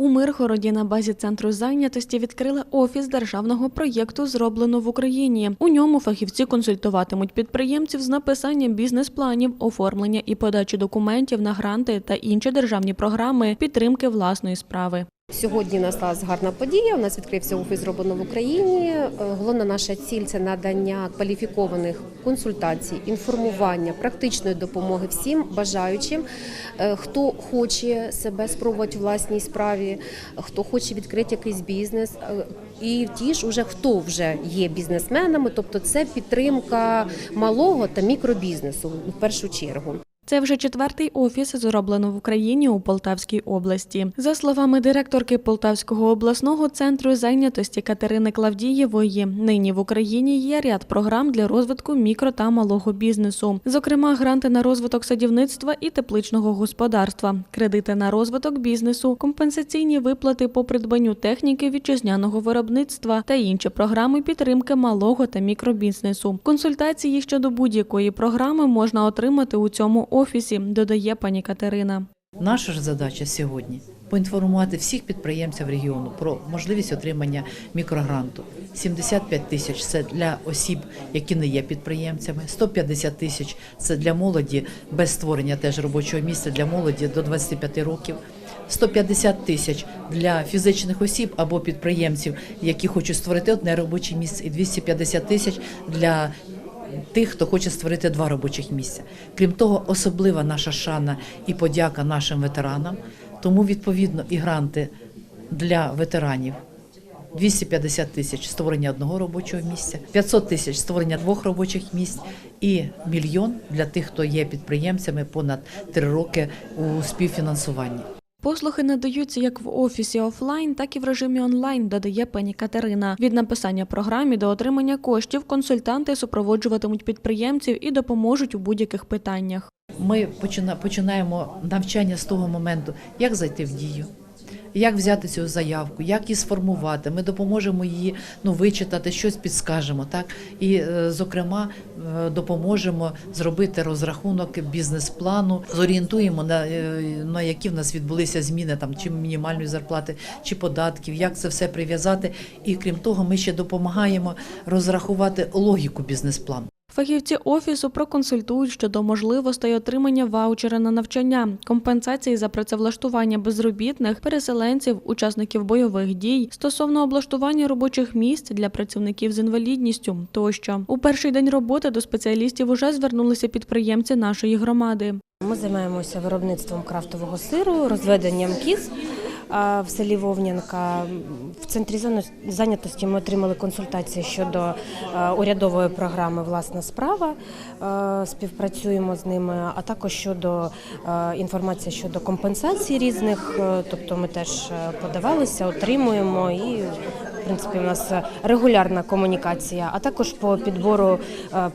У Миргороді на базі центру зайнятості відкрили офіс державного проєкту Зроблено в Україні. У ньому фахівці консультуватимуть підприємців з написанням бізнес-планів, оформлення і подачі документів на гранти та інші державні програми підтримки власної справи. Сьогодні настала гарна подія. У нас відкрився офіс зроблено в Україні. Е, Головна наша ціль це надання кваліфікованих консультацій, інформування, практичної допомоги всім бажаючим, е, хто хоче себе спробувати у власній справі, хто хоче відкрити якийсь бізнес. е, І ті ж уже хто вже є бізнесменами, тобто це підтримка малого та мікробізнесу в першу чергу. Це вже четвертий офіс зроблено в Україні у Полтавській області. За словами директорки Полтавського обласного центру зайнятості Катерини Клавдієвої, нині в Україні є ряд програм для розвитку мікро та малого бізнесу, зокрема, гранти на розвиток садівництва і тепличного господарства, кредити на розвиток бізнесу, компенсаційні виплати по придбанню техніки вітчизняного виробництва та інші програми підтримки малого та мікробізнесу. Консультації щодо будь-якої програми можна отримати у цьому офісі, додає пані Катерина. Наша ж задача сьогодні поінформувати всіх підприємців регіону про можливість отримання мікрогранту. 75 тисяч це для осіб, які не є підприємцями. 150 тисяч це для молоді без створення теж робочого місця для молоді до 25 років. 150 тисяч для фізичних осіб або підприємців, які хочуть створити одне робоче місце, і 250 тисяч для тих, хто хоче створити два робочих місця. Крім того, особлива наша шана і подяка нашим ветеранам. Тому відповідно і гранти для ветеранів. 250 тисяч створення одного робочого місця, 500 тисяч створення двох робочих місць і мільйон для тих, хто є підприємцями понад три роки у співфінансуванні. Послуги надаються як в офісі офлайн, так і в режимі онлайн, додає пані Катерина. Від написання програми до отримання коштів консультанти супроводжуватимуть підприємців і допоможуть у будь-яких питаннях. Ми почина- починаємо навчання з того моменту, як зайти в дію. Як взяти цю заявку, як її сформувати? Ми допоможемо її ну вичитати, щось підскажемо, так і е, зокрема е, допоможемо зробити розрахунок бізнес-плану, зорієнтуємо на, е, на які в нас відбулися зміни там чи мінімальної зарплати, чи податків, як це все прив'язати. І крім того, ми ще допомагаємо розрахувати логіку бізнес-плану. Фахівці офісу проконсультують щодо можливостей отримання ваучера на навчання, компенсації за працевлаштування безробітних, переселенців, учасників бойових дій, стосовно облаштування робочих місць для працівників з інвалідністю тощо. У перший день роботи до спеціалістів уже звернулися підприємці нашої громади. Ми займаємося виробництвом крафтового сиру, розведенням кіз. В селі Вовнянка в центрі зайнятості ми отримали консультації щодо е, урядової програми Власна справа. Е, Співпрацюємо з ними, а також щодо е, інформації щодо компенсацій різних. Тобто ми теж подавалися, отримуємо і в принципі у нас регулярна комунікація, а також по підбору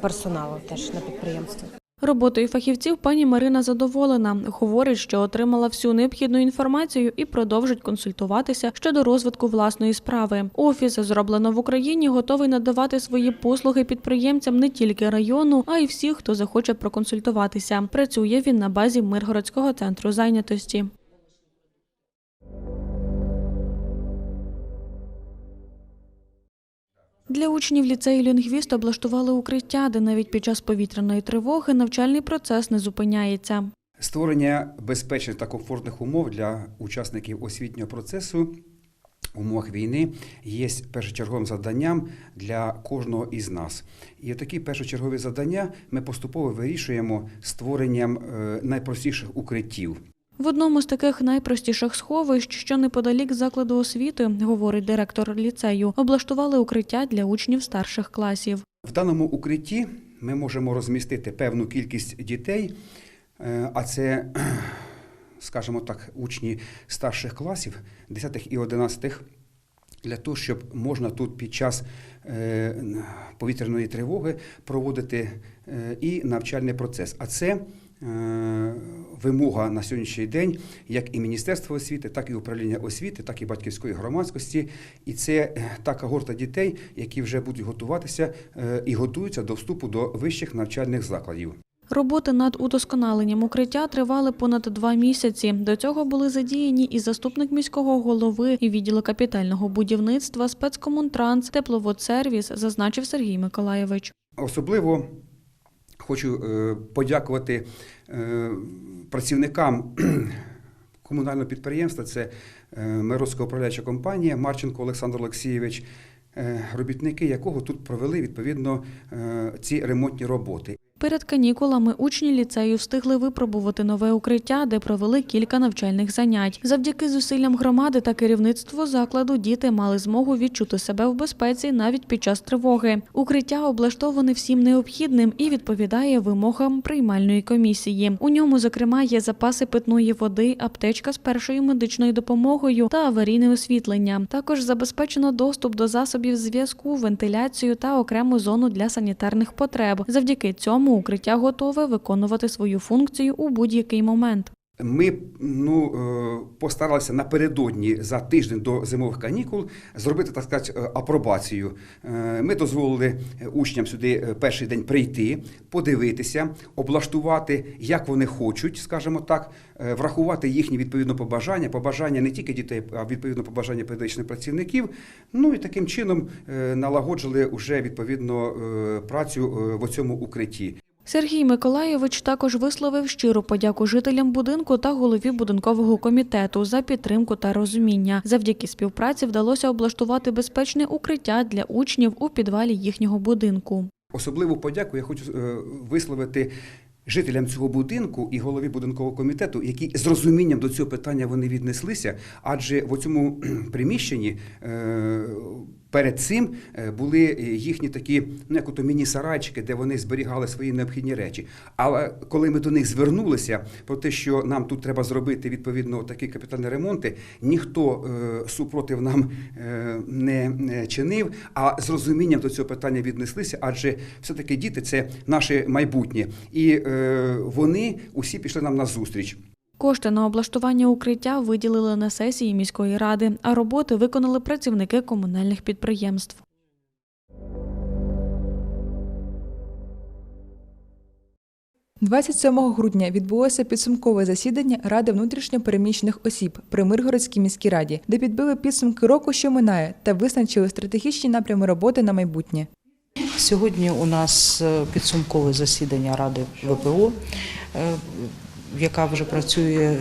персоналу теж на підприємстві. Роботою фахівців пані Марина задоволена. Говорить, що отримала всю необхідну інформацію і продовжить консультуватися щодо розвитку власної справи. Офіс зроблено в Україні, готовий надавати свої послуги підприємцям не тільки району, а й всіх, хто захоче проконсультуватися. Працює він на базі Миргородського центру зайнятості. Для учнів ліцею лінгвіст облаштували укриття, де навіть під час повітряної тривоги навчальний процес не зупиняється. Створення безпечних та комфортних умов для учасників освітнього процесу в умовах війни є першочерговим завданням для кожного із нас. І такі першочергові завдання ми поступово вирішуємо створенням е, найпростіших укриттів. В одному з таких найпростіших сховищ, що неподалік закладу освіти, говорить директор ліцею, облаштували укриття для учнів старших класів. В даному укритті ми можемо розмістити певну кількість дітей, е, а це, скажімо так, учні старших класів, 10 і 11, для того, щоб можна тут під час е, повітряної тривоги проводити е, і навчальний процес. А це вимога на сьогоднішній день, як і Міністерства освіти, так і управління освіти, так і батьківської громадськості. І це е, та когорта дітей, які вже будуть готуватися е, і готуються до вступу до вищих навчальних закладів. Роботи над удосконаленням укриття тривали понад два місяці. До цього були задіяні і заступник міського голови, і відділу капітального будівництва, спецкомунтранс, тепловодсервіс, зазначив Сергій Миколаєвич. Особливо хочу е, подякувати е, працівникам комунального підприємства. Це е, Мирська управляюча компанія Марченко Олександр Олексійович, робітники якого тут провели відповідно ці ремонтні роботи. Перед канікулами учні ліцею встигли випробувати нове укриття, де провели кілька навчальних занять. Завдяки зусиллям громади та керівництву закладу діти мали змогу відчути себе в безпеці навіть під час тривоги. Укриття облаштоване всім необхідним і відповідає вимогам приймальної комісії. У ньому, зокрема, є запаси питної води, аптечка з першою медичною допомогою та аварійне освітлення. Також забезпечено доступ до засобів зв'язку, вентиляцію та окрему зону для санітарних потреб. Завдяки цьому укриття готове виконувати свою функцію у будь-який момент. Ми ну, е, постаралися напередодні за тиждень до зимових канікул зробити, так сказати, е, апробацію. Е, Ми дозволили учням сюди перший день прийти, подивитися, облаштувати, як вони хочуть, скажімо так, врахувати їхні відповідно побажання, побажання не тільки дітей, а відповідно побажання педагогічних працівників. Ну і таким чином налагоджили вже відповідно працю в цьому укритті. Сергій Миколаєвич також висловив щиру подяку жителям будинку та голові будинкового комітету за підтримку та розуміння. Завдяки співпраці вдалося облаштувати безпечне укриття для учнів у підвалі їхнього будинку. Особливу подяку я хочу е, висловити жителям цього будинку і голові будинкового комітету, які з розумінням до цього питання вони віднеслися, адже в цьому приміщенні. Е, Перед цим е, були їхні такі, ну як ото міні-сарайчики, де вони зберігали свої необхідні речі. Але коли ми до них звернулися про те, що нам тут треба зробити відповідно такі капітальні ремонти, ніхто е, супротив нам е, не е, чинив, а з розумінням до цього питання віднеслися, адже все-таки діти це наше майбутнє, і е, вони усі пішли нам на зустріч. Кошти на облаштування укриття виділили на сесії міської ради, а роботи виконали працівники комунальних підприємств. – 27 грудня відбулося підсумкове засідання Ради внутрішньо-переміщених осіб при Миргородській міській раді, де підбили підсумки року, що минає, та визначили стратегічні напрями роботи на майбутнє. Сьогодні у нас е, підсумкове засідання Ради ВПО, е, яка вже працює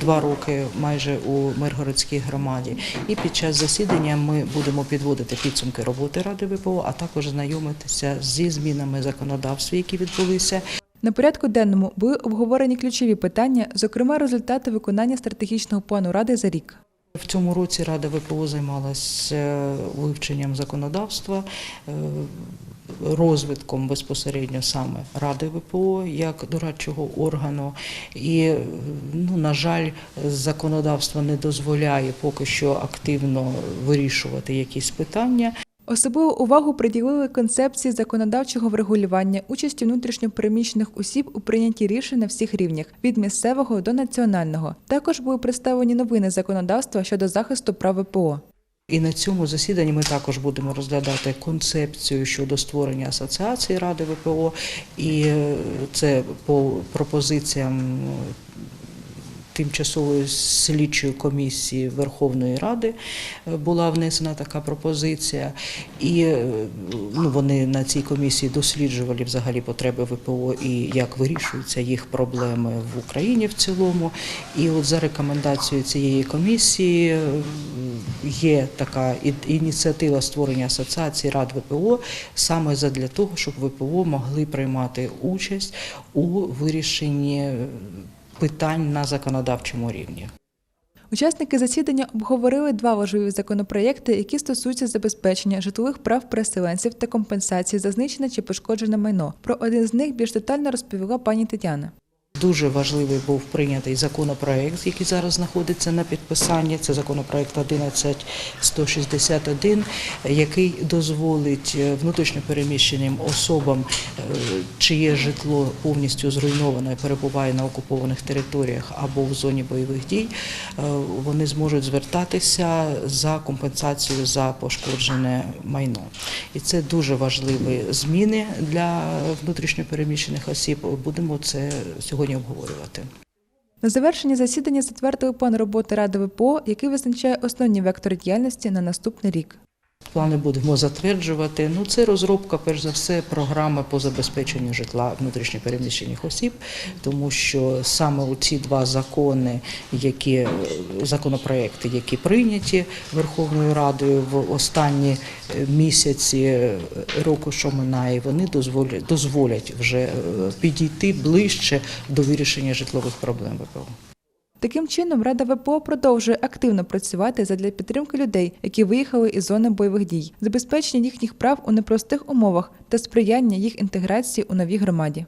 два роки майже у Миргородській громаді. І під час засідання ми будемо підводити підсумки роботи Ради ВПО, а також знайомитися зі змінами законодавства, які відбулися. На порядку денному були обговорені ключові питання, зокрема результати виконання стратегічного плану Ради за рік. В цьому році Рада ВПО займалася вивченням законодавства, е, розвитком безпосередньо саме Ради ВПО як дорадчого органу. І, ну, на жаль, законодавство не дозволяє поки що активно вирішувати якісь питання. Особливу увагу приділили концепції законодавчого врегулювання участі внутрішньопереміщених осіб у прийнятті рішень на всіх рівнях від місцевого до національного. Також були представлені новини законодавства щодо захисту прав ВПО. І на цьому засіданні ми також будемо розглядати концепцію щодо створення асоціації Ради ВПО, і е, це по пропозиціям тимчасової слідчої комісії Верховної Ради е, була внесена така пропозиція, і е, ну, вони на цій комісії досліджували взагалі потреби ВПО і як вирішуються їх проблеми в Україні в цілому. І от за рекомендацією цієї комісії е, є така ініціатива створення асоціації рад ВПО саме задля того, щоб ВПО могли приймати участь у вирішенні питань на законодавчому рівні. Учасники засідання обговорили два важливі законопроєкти, які стосуються забезпечення житлових прав переселенців та компенсації за знищене чи пошкоджене майно. Про один з них більш детально розповіла пані Тетяна. Дуже важливий був прийнятий законопроект, який зараз знаходиться на підписанні. Це законопроект 11161, який дозволить е, внутрішньопереміщеним особам, е, чиє житло повністю зруйноване, перебуває на окупованих територіях або в зоні бойових дій, е, вони зможуть звертатися за компенсацію за пошкоджене майно. І це дуже важливі зміни для внутрішньопереміщених осіб. Будемо це сьогодні обговорювати. На завершення засідання затвердили план роботи Ради ВПО, який визначає основні вектори діяльності на наступний рік. Плани будемо затверджувати. Ну, це розробка, перш за все, програми по забезпеченню житла внутрішньопереміщених осіб, тому що саме у ці два закони, які е, законопроекти, які прийняті Верховною Радою в останні е, місяці е, року, що минає, вони дозволять дозволять вже підійти ближче до вирішення житлових проблем ВПО. Таким чином, Рада ВПО продовжує активно працювати задля підтримки людей, які виїхали із зони бойових дій, забезпечення їхніх прав у непростих умовах та сприяння їх інтеграції у новій громаді.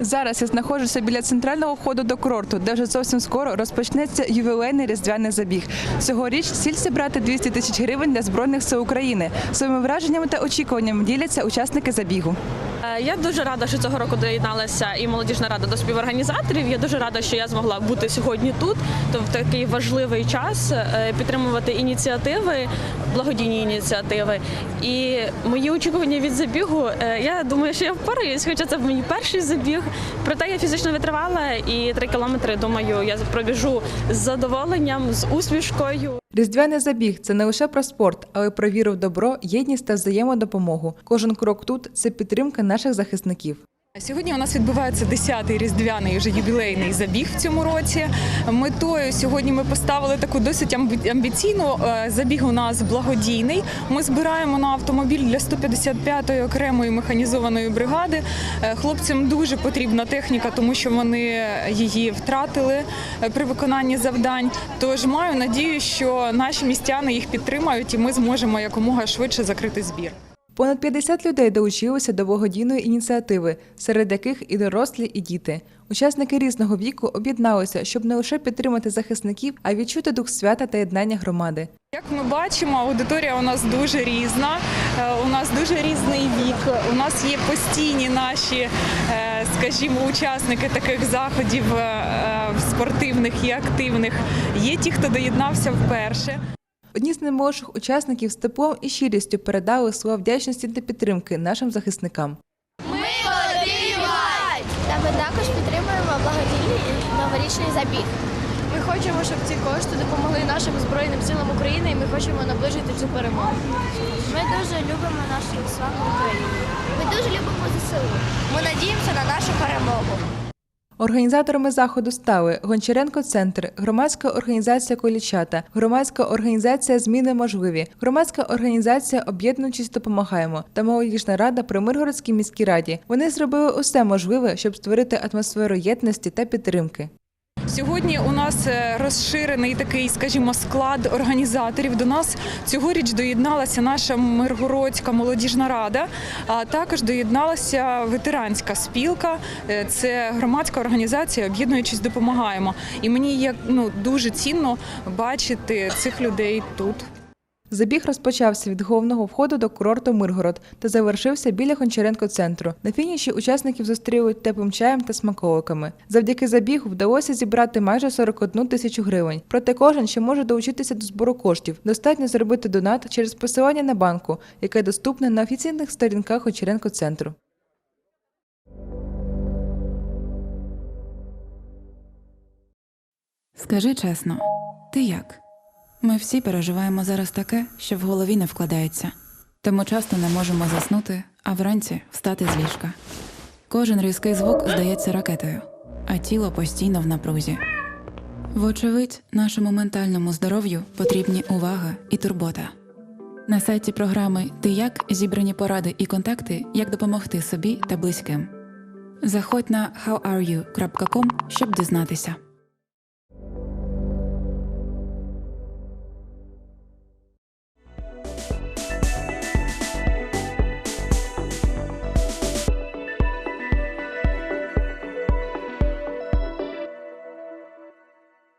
Зараз я знаходжуся біля центрального входу до курорту, де вже зовсім скоро розпочнеться ювілейний різдвяний забіг. Цьогоріч ціль зібрати 200 тисяч гривень для збройних сил України. Своїми враженнями та очікуваннями діляться учасники забігу. Е, Я дуже рада, що цього року доєдналася і молодіжна рада до співорганізаторів. Я дуже рада, що я змогла бути сьогодні тут, то в такий важливий час е, підтримувати ініціативи, благодійні ініціативи. І мої очікування від забігу. е, Я думаю, що я впораюсь, хоча це мій перший забіг. Проте я фізично витривала і три кілометри. Думаю, я пробіжу з задоволенням, з усмішкою. Різдвяний забіг це не лише про спорт, але про віру в добро, єдність та взаємодопомогу. Кожен крок тут це підтримка наших захисників. Сьогодні у нас відбувається 10-й різдвяний вже ювілейний забіг в цьому році. Метою сьогодні ми поставили таку досить амбі- амбіційну е, забіг. У нас благодійний. Ми збираємо на автомобіль для 155-ї окремої механізованої бригади. Е, Хлопцям дуже потрібна техніка, тому що вони її втратили е, при виконанні завдань. Тож маю надію, що наші містяни їх підтримають, і ми зможемо якомога швидше закрити збір. Понад 50 людей долучилися до благодійної ініціативи, серед яких і дорослі, і діти. Учасники різного віку об'єдналися, щоб не лише підтримати захисників, а й відчути дух свята та єднання громади. Як ми бачимо, аудиторія у нас дуже різна. е, У нас дуже різний вік. У нас є постійні наші, е, скажімо, учасники таких заходів е, спортивних і активних. Є ті, хто доєднався вперше. Одні з наймолодших учасників з теплом і щирістю передали слова вдячності та підтримки нашим захисникам. Ми Та ми також підтримуємо благодійний новорічний забіг. Ми хочемо, щоб ці кошти допомогли нашим Збройним силам України і ми хочемо наближити цю перемогу. Ми дуже любимо нашу славу Україну. Ми дуже любимо ЗСУ. Ми надіємося на нашу перемогу. Організаторами заходу стали Гончаренко Центр, громадська організація Колічата, громадська організація Зміни можливі, громадська організація Об'єднуючись допомагаємо та молодіжна рада при Миргородській міській раді. Вони зробили усе можливе, щоб створити атмосферу єдності та підтримки. Сьогодні у нас е, розширений такий, скажімо, склад організаторів. До нас цьогоріч доєдналася наша Миргородська молодіжна рада, а також доєдналася ветеранська спілка. Е, Це громадська організація, об'єднуючись, допомагаємо. І мені як ну дуже цінно бачити цих людей тут. Забіг розпочався від головного входу до курорту Миргород та завершився біля Гончаренко центру. На фініші учасників зустріли теплим чаєм та смаколиками. Завдяки забігу вдалося зібрати майже 41 тисячу гривень. Проте кожен ще може долучитися до збору коштів. Достатньо зробити донат через посилання на банку, яке доступне на офіційних сторінках Гончаренко центру. Скажи чесно, ти як? Ми всі переживаємо зараз таке, що в голові не вкладається, тому часто не можемо заснути, а вранці встати з ліжка. Кожен різкий звук здається ракетою, а тіло постійно в напрузі. Вочевидь, нашому ментальному здоров'ю потрібні увага і турбота. На сайті програми Ти як зібрані поради і контакти, як допомогти собі та близьким. Заходь на howareyou.com, щоб дізнатися.